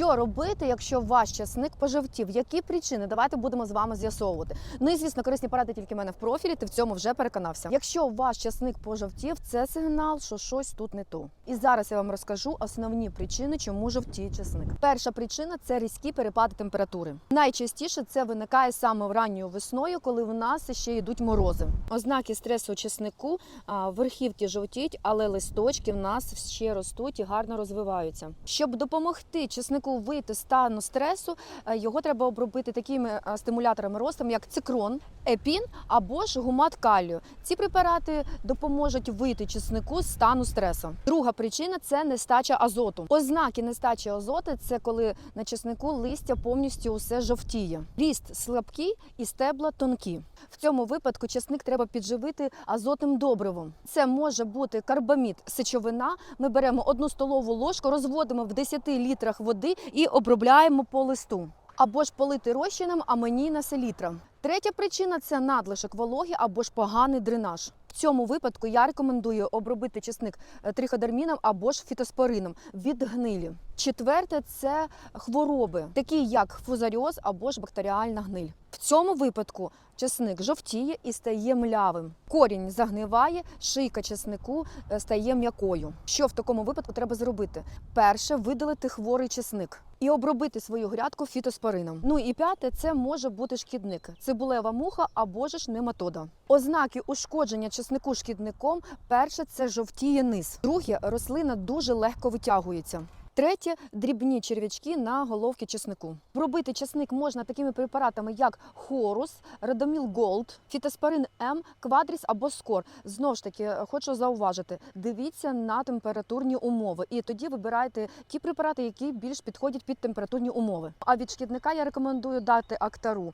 Що робити, якщо ваш часник пожовтів? Які причини? Давайте будемо з вами з'ясовувати. Ну і звісно, корисні поради тільки в мене в профілі. Ти в цьому вже переконався. Якщо ваш часник пожовтів, це сигнал, що щось тут не то. І зараз я вам розкажу основні причини, чому жовтіє часник. Перша причина це різкі перепади температури. Найчастіше це виникає саме ранньою весною, коли в нас ще йдуть морози. Ознаки стресу часнику верхівки жовтіють, але листочки в нас ще ростуть і гарно розвиваються. Щоб допомогти чеснику вийти з стану стресу, е, його треба обробити такими е, стимуляторами росту, як цикрон, епін або ж гумат калію. Ці препарати допоможуть вийти чеснику з стану стресу. Друга причина це нестача азоту. Ознаки нестачі азоту це коли на чеснику листя повністю усе жовтіє. Ріст слабкий і стебла тонкі. В цьому випадку чесник треба підживити азотним добривом. Це може бути карбамід, сечовина. Ми беремо одну столову ложку, розводимо в 10 літрах води і обробляємо по листу. Або ж полити розчином амонійна селітра. Третя причина це надлишок вологи або ж поганий дренаж. В цьому випадку я рекомендую обробити чесник е, триходерміном або ж фітоспорином від гнилі. Четверте це хвороби, такі як фузаріоз або ж бактеріальна гниль. В цьому випадку чесник жовтіє і стає млявим. Корінь загниває, шийка чеснику е, стає м'якою. Що в такому випадку треба зробити? Перше видалити хворий чесник і обробити свою грядку фітоспорином. Ну і п'яте це може бути шкідник, цибулева муха або ж нематода. Ознаки ушкодження чеснику шкідником перше це жовтіє низ. Друге рослина дуже легко витягується. Третє дрібні черв'ячки на головки чеснику. Пробити чесник можна такими препаратами, як хорус, радоміл голд, фітоспорин М, квадріс або скор. Знову ж таки, хочу зауважити: дивіться на температурні умови, і тоді вибирайте ті препарати, які більш підходять під температурні умови. А від шкідника я рекомендую дати актару.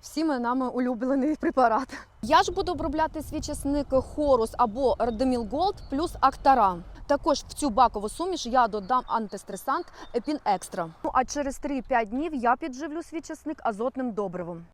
Всіми нами улюблений препарат. Я ж буду обробляти свій чесник хорус або радоміл голд плюс актара. Також в цю бакову суміш я додам антистресант Епін Екстра. Ну а через 3-5 днів я підживлю свій часник азотним добривом.